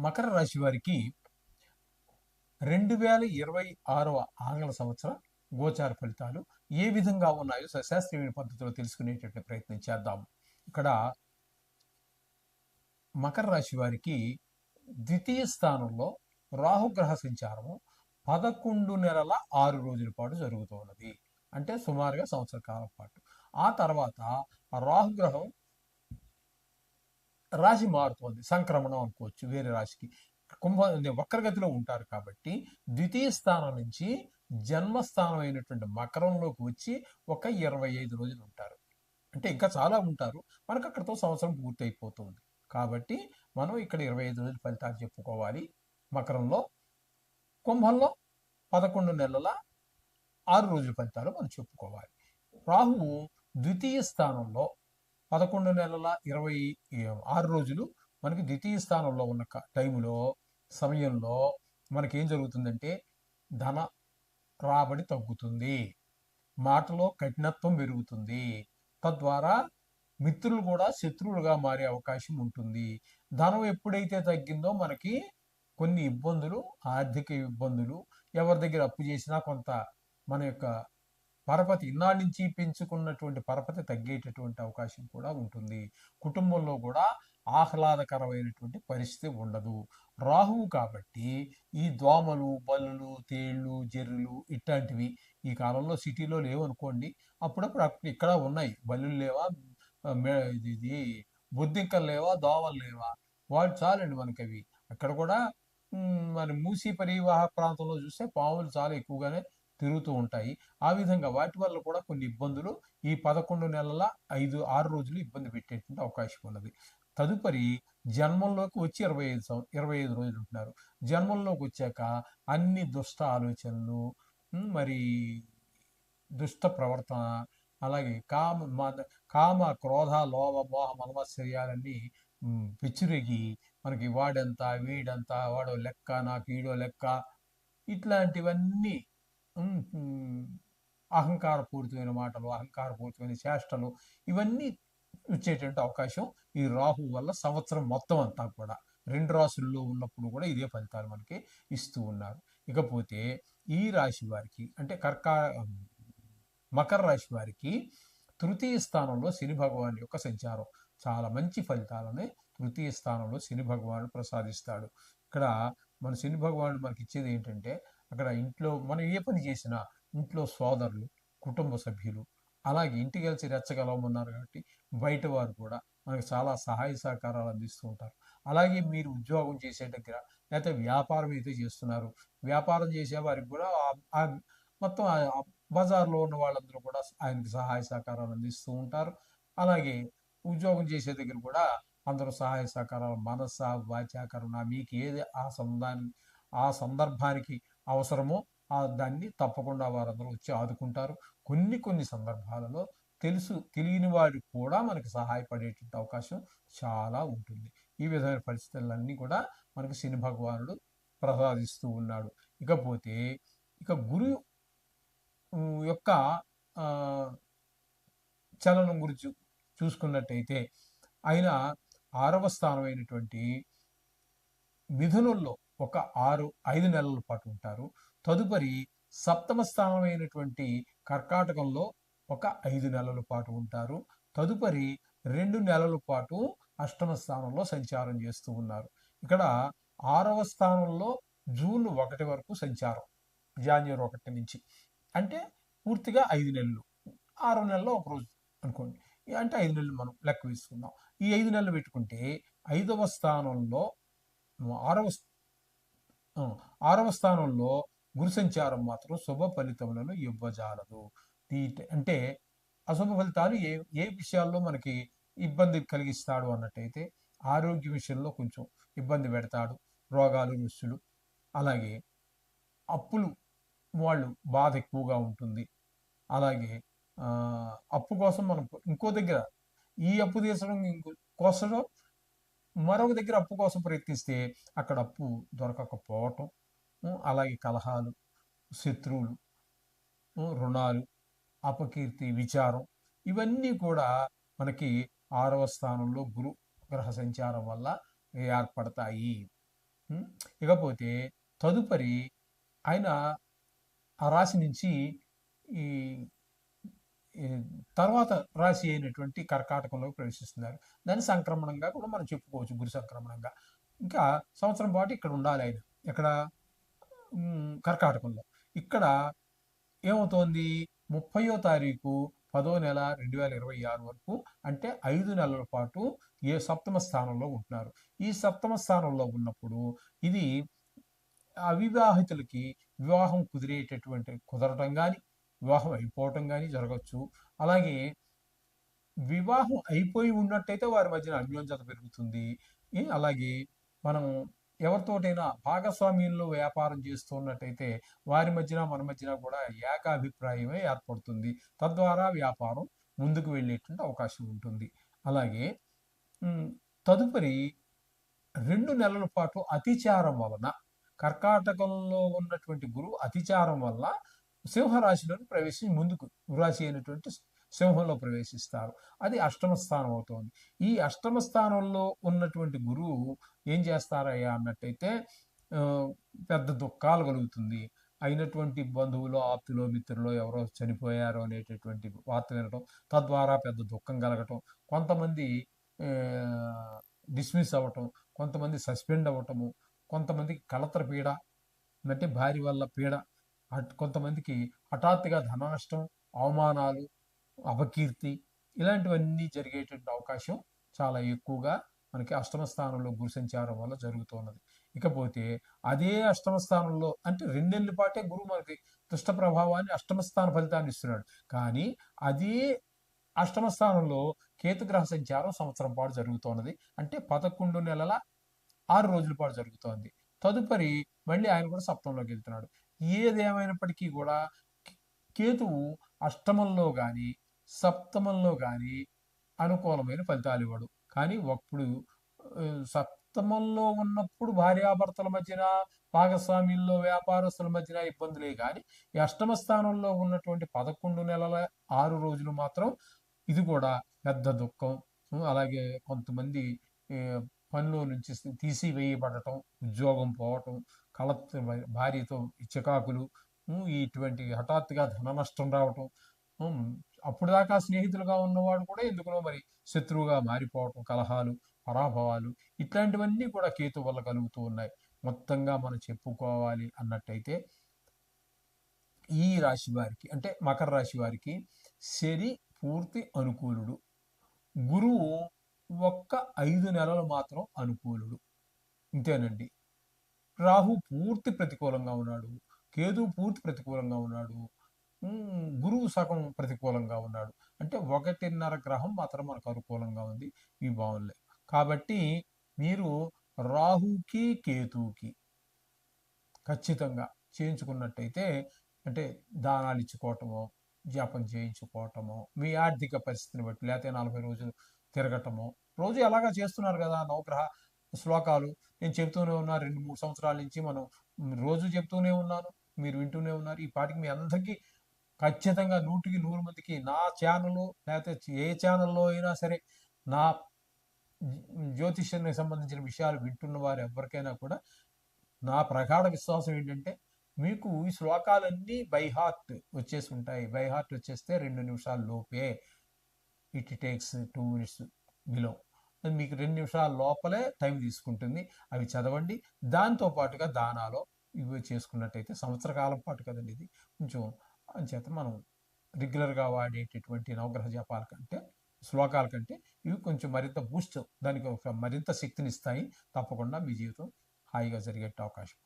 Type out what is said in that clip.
మకర రాశి వారికి రెండు వేల ఇరవై ఆరవ ఆంగ్ల సంవత్సర గోచార ఫలితాలు ఏ విధంగా ఉన్నాయో శాస్త్రీయమైన పద్ధతిలో తెలుసుకునేటటువంటి ప్రయత్నం చేద్దాం. ఇక్కడ మకర రాశి వారికి ద్వితీయ స్థానంలో రాహుగ్రహ సంచారము పదకొండు నెలల ఆరు రోజుల పాటు జరుగుతున్నది. అంటే సుమారుగా సంవత్సర కాలం పాటు. ఆ తర్వాత రాహుగ్రహం రాశి మారుతోంది సంక్రమణం అనుకోవచ్చు వేరే రాశికి. కుంభ వక్రగతిలో ఉంటారు కాబట్టి ద్వితీయ స్థానం నుంచి జన్మస్థానం అయినటువంటి మకరంలోకి వచ్చి ఒక ఇరవై ఐదు రోజులు ఉంటారు. అంటే ఇంకా చాలా ఉంటారు. మనకు అక్కడితో సంవత్సరం పూర్తి అయిపోతుంది కాబట్టి మనం ఇక్కడ ఇరవై ఐదు రోజుల ఫలితాలు చెప్పుకోవాలి. మకరంలో కుంభంలో పదకొండు నెలల ఆరు రోజుల ఫలితాలు మనం చెప్పుకోవాలి. రాహువు ద్వితీయ స్థానంలో పదకొండు నెలల ఇరవై ఆరు రోజులు మనకి ద్వితీయ స్థానంలో ఉన్న టైములో టైంలో సమయంలో మనకి ఏం జరుగుతుందంటే ధన రాబడి తగ్గుతుంది. మాటలో కఠినత్వం పెరుగుతుంది. తద్వారా మిత్రులు కూడా శత్రువులుగా మారే అవకాశం ఉంటుంది. ధనం ఎప్పుడైతే తగ్గిందో మనకి కొన్ని ఇబ్బందులు ఆర్థిక ఇబ్బందులు ఎవరి దగ్గర అప్పు చేసినా కొంత మన యొక్క పరపతి ఇన్నాళ్ళ నుంచి పెంచుకున్నటువంటి పరపతి తగ్గేటటువంటి అవకాశం కూడా ఉంటుంది. కుటుంబంలో కూడా ఆహ్లాదకరమైనటువంటి పరిస్థితి ఉండదు. రాహువు కాబట్టి ఈ దోమలు బల్లులు తేళ్ళు జర్రులు ఇట్లాంటివి ఈ కాలంలో సిటీలో లేవనుకోండి అప్పుడప్పుడు ఇక్కడ ఉన్నాయి. బల్లులు లేవా? ఇది బొద్దింకలు లేవా? దోమలు లేవా? వాటి చాలండి మనకి అవి అక్కడ కూడా మన మూసీ పరివాహ ప్రాంతంలో చూస్తే పాములు చాలా ఎక్కువగానే తిరుగుతూ ఉంటాయి. ఆ విధంగా వాటి వల్ల కూడా కొన్ని ఇబ్బందులు ఈ పదకొండు నెలల ఐదు ఆరు రోజులు ఇబ్బంది పెట్టేటువంటి అవకాశం ఉన్నది. తదుపరి జన్మంలోకి వచ్చి ఇరవై ఐదు సంవ ఇరవై ఐదు రోజులు ఉంటున్నారు. జన్మంలోకి వచ్చాక అన్ని దుష్ట ఆలోచనలు మరి దుష్ట ప్రవర్తన అలాగే కామ మద- కామ క్రోధ లోభ మోహ మన్మత్సర్యాలన్నీ ఉమ్, పిచ్చిరెగి మనకి వాడెంత వీడంత వాడో లెక్క నాకు ఈడో లెక్క ఇట్లాంటివన్నీ అహంకారపూరితమైన మాటలు అహంకారపూరితమైన చేష్టలు ఇవన్నీ వచ్చేటువంటి అవకాశం ఈ రాహు వల్ల సంవత్సరం మొత్తం అంతా కూడా. రెండు రాసుల్లో ఉన్నప్పుడు కూడా ఇదే ఫలితాలు మనకి ఇస్తూ ఉన్నారు. ఇకపోతే ఈ రాశి వారికి అంటే కర్కా మకర రాశి వారికి తృతీయ స్థానంలో శని భగవాన్ యొక్క సంచారం. చాలా మంచి ఫలితాలని తృతీయ స్థానంలో శని భగవానుడు ప్రసాదిస్తాడు. ఇక్కడ మన శని భగవానుడు మనకి ఇచ్చేది ఏంటంటే అక్కడ ఇంట్లో మనం ఏ పని చేసినా ఇంట్లో సోదరులు కుటుంబ సభ్యులు అలాగే ఇంటికి కలిసి రెచ్చగలవమన్నారు కాబట్టి బయట వారు కూడా మనకు చాలా సహాయ సహకారాలు అందిస్తూ ఉంటారు. అలాగే మీరు ఉద్యోగం చేసే దగ్గర లేకపోతే వ్యాపారం అయితే చేస్తున్నారు వ్యాపారం చేసే వారికి కూడా మొత్తం బజార్లో ఉన్న వాళ్ళందరూ కూడా ఆయనకి సహాయ సహకారాలు అందిస్తూ ఉంటారు. అలాగే ఉద్యోగం చేసే దగ్గర కూడా అందరూ సహాయ సహకారాలు మనస వాచాకరణ మీకు ఏది ఆ సందాన్ని ఆ సందర్భానికి అవసరమో ఆ దాన్ని తప్పకుండా వారందరూ వచ్చి ఆదుకుంటారు. కొన్ని కొన్ని సందర్భాలలో తెలుసు తెలియని వాడు కూడా మనకి సహాయపడేటువంటి అవకాశం చాలా ఉంటుంది. ఈ విధమైన పరిస్థితులన్నీ కూడా మనకి శని భగవానుడు ప్రసాదిస్తూ ఉన్నాడు. ఇకపోతే ఇక గురు యొక్క చలనం గురించి చూసుకున్నట్టయితే ఆయన ఆరవ స్థానమైనటువంటి మిథునుల్లో ఒక ఆరు ఐదు నెలల పాటు ఉంటారు. తదుపరి సప్తమ స్థానమైనటువంటి కర్కాటకంలో ఒక ఐదు నెలల పాటు ఉంటారు. తదుపరి రెండు నెలల పాటు అష్టమ స్థానంలో సంచారం చేస్తూ ఉన్నారు. ఇక్కడ ఆరవ స్థానంలో జూన్ ఒకటి వరకు సంచారం జాన్యువరి ఒకటి నుంచి. అంటే పూర్తిగా ఐదు నెలలు. ఆరో నెలలో ఒక రోజు అనుకోండి. అంటే ఐదు నెలలు మనం లెక్క వేసుకుందాం. ఈ ఐదు నెలలు పెట్టుకుంటే ఐదవ స్థానంలో ఆరవ ఆరవ స్థానంలో గురు సంచారం మాత్రం శుభ ఫలితములను ఇవ్వజాలదు. అంటే అశుభ ఫలితాలు ఏ ఏ విషయాల్లో మనకి ఇబ్బంది కలిగిస్తాడు అన్నట్టయితే ఆరోగ్య విషయంలో కొంచెం ఇబ్బంది పెడతాడు. రోగాలు రుస్సులు అలాగే అప్పులు వాళ్ళు బాధ ఎక్కువగా ఉంటుంది. అలాగే అప్పు కోసం మనం ఇంకో దగ్గర ఈ అప్పు తీర్చడం ఇంకో కోసడం మరొక దగ్గర అప్పు కోసం ప్రయత్నిస్తే అక్కడ అప్పు దొరకకపోవటం అలాగే కలహాలు శత్రువులు రుణాలు అపకీర్తి విచారం ఇవన్నీ కూడా మనకి ఆరవ స్థానంలో గురు గ్రహ సంచారం వల్ల ఏర్పడతాయి. ఇకపోతే తదుపరి ఆయన ఆ రాశి నుంచి ఈ తర్వాత రాశి అయినటువంటి కర్కాటకంలోకి ప్రవేశిస్తున్నారు. దాన్ని సంక్రమణంగా కూడా మనం చెప్పుకోవచ్చు గురు సంక్రమణంగా. ఇంకా సంవత్సరం పాటు ఇక్కడ ఉండాలి ఆయన. ఇక్కడ కర్కాటకంలో. ఇక్కడ ఏమవుతోంది? ముప్పయో తారీఖు పదో నెల రెండు వేల ఇరవై ఆరు వరకు అంటే ఐదు నెలల పాటు ఏ సప్తమ స్థానంలో ఉంటున్నారు. ఈ సప్తమ స్థానంలో ఉన్నప్పుడు ఇది అవివాహితులకి వివాహం కుదిరేటటువంటి కుదరటం కానీ వివాహం అయిపోవటం కానీ జరగచ్చు. అలాగే వివాహం అయిపోయి ఉన్నట్టయితే వారి మధ్యన అన్యోన్యత పెరుగుతుంది. అలాగే మనం ఎవరితోటైనా భాగస్వామ్యంలో వ్యాపారం చేస్తూ ఉన్నట్టయితే వారి మధ్యన మన మధ్యన కూడా ఏకాభిప్రాయమే ఏర్పడుతుంది. తద్వారా వ్యాపారం ముందుకు వెళ్ళేటువంటి అవకాశం ఉంటుంది. అలాగే తదుపరి రెండు నెలల పాటు అతిచారం వలన కర్కాటకంలో ఉన్నటువంటి గురువు అతిచారం వల్ల సింహరాశిలోని ప్రవేశించి ముందుకు రాశి అయినటువంటి సింహంలో ప్రవేశిస్తారు. అది అష్టమ స్థానం అవుతోంది. ఈ అష్టమ స్థానంలో ఉన్నటువంటి గురువు ఏం చేస్తారయ్యా అన్నట్టయితే పెద్ద దుఃఖాలు కలుగుతుంది. అయినటువంటి బంధువులు ఆప్తులు మిత్రులు ఎవరో చనిపోయారో అనేటటువంటి వార్త వినటం తద్వారా పెద్ద దుఃఖం కలగటం కొంతమంది డిస్మిస్ అవ్వటం కొంతమంది సస్పెండ్ అవ్వటము కొంతమందికి కలతర పీడ అంటే భార్య వల్ల పీడ కొంతమందికి హఠాత్తుగా ధనష్టం అవమానాలు అపకీర్తి ఇలాంటివన్నీ జరిగేటువంటి అవకాశం చాలా ఎక్కువగా మనకి అష్టమ స్థానంలో గురు సంచారం వల్ల జరుగుతున్నది ఇకపోతే అదే అష్టమ స్థానంలో అంటే రెండేళ్ళ పాటే గురువు మనకి దుష్ట ప్రభావాన్ని అష్టమ స్థాన ఫలితాన్ని ఇస్తున్నాడు. కానీ అదే అష్టమ స్థానంలో కేతుగ్రహ సంచారం సంవత్సరం పాటు జరుగుతున్నది అంటే పదకొండు నెలల ఆరు రోజుల పాటు జరుగుతోంది. తదుపరి మళ్ళీ ఆయన కూడా సప్తంలోకి వెళ్తున్నాడు. ఏదేమైనప్పటికీ కూడా కేతువు అష్టమంలో కానీ సప్తమంలో కానీ అనుకూలమైన ఫలితాలు ఇవ్వడు. కానీ ఒకప్పుడు సప్తమంలో ఉన్నప్పుడు భార్యాభర్తల మధ్యన భాగస్వామ్యంలో వ్యాపారస్తుల మధ్యన ఇబ్బందులే కానీ ఈ అష్టమ స్థానంలో ఉన్నటువంటి పదకొండు నెలల ఆరు రోజులు మాత్రం ఇది కూడా పెద్ద దుఃఖం. అలాగే కొంతమంది పనిలో నుంచి తీసివేయబడటం ఉద్యోగం పోవటం కళ భార్యతో చికాకులు ఇటువంటి హఠాత్తుగా ధన నష్టం రావటం అప్పుడు దాకా స్నేహితులుగా ఉన్నవాడు కూడా ఎందుకునో మరి శత్రువుగా మారిపోవటం కలహాలు పరాభవాలు ఇట్లాంటివన్నీ కూడా కేతు వల్ల కలుగుతూ ఉన్నాయి. మొత్తంగా మనం చెప్పుకోవాలి అన్నట్టయితే ఈ రాశి వారికి అంటే మకర రాశి వారికి శని పూర్తి అనుకూలుడు. గురువు ఒక్క ఐదు నెలలు మాత్రం అనుకూలుడు. ఇంతేనండి. రాహు పూర్తి ప్రతికూలంగా ఉన్నాడు. కేతు పూర్తి ప్రతికూలంగా ఉన్నాడు. గురువు సగం ప్రతికూలంగా ఉన్నాడు. అంటే ఒకటిన్నర గ్రహం మాత్రం మనకు అనుకూలంగా ఉంది ఇవి భావనలే. కాబట్టి మీరు రాహుకి కేతుకి ఖచ్చితంగా చేయించుకున్నట్టయితే అంటే దానాలు ఇచ్చుకోవటమో జపం చేయించుకోవటమో మీ ఆర్థిక పరిస్థితిని బట్టి లేకపోతే నలభై రోజులు తిరగటమో రోజు ఎలాగా చేస్తున్నారు కదా నవగ్రహ శ్లోకాలు. నేను చెబుతూనే ఉన్నాను రెండు మూడు సంవత్సరాల నుంచి మనం రోజు చెప్తూనే ఉన్నాను. మీరు వింటూనే ఉన్నారు. ఈ పాటికి మీ అందరికీ ఖచ్చితంగా నూటికి నూరు మందికి నా ఛానల్ లేకపోతే ఏ ఛానల్లో అయినా సరే నా జ్యోతిష్యానికి సంబంధించిన విషయాలు వింటున్న వారు ఎవరికైనా కూడా నా ప్రగాఢ విశ్వాసం ఏంటంటే మీకు ఈ శ్లోకాలన్నీ బై హార్ట్ వచ్చేసి ఉంటాయి. బై హార్ట్ వచ్చేస్తే రెండు నిమిషాల లోపే it takes two minutes below. మీకు రెండు నిమిషాల లోపలే టైం తీసుకుంటుంది. అవి చదవండి. దాంతో పాటుగా దానాలో ఇవి చేసుకున్నట్టయితే సంవత్సర కాలం పాటు కదండి ఇది. కొంచెం అంచేత మనం రెగ్యులర్గా వాడేటటువంటి నవగ్రహ జపాల కంటే శ్లోకాల కంటే ఇవి కొంచెం మరింత బూస్ట్ దానికి ఒక మరింత శక్తిని ఇస్తాయి తప్పకుండా మీ జీవితం హాయిగా జరిగే అవకాశం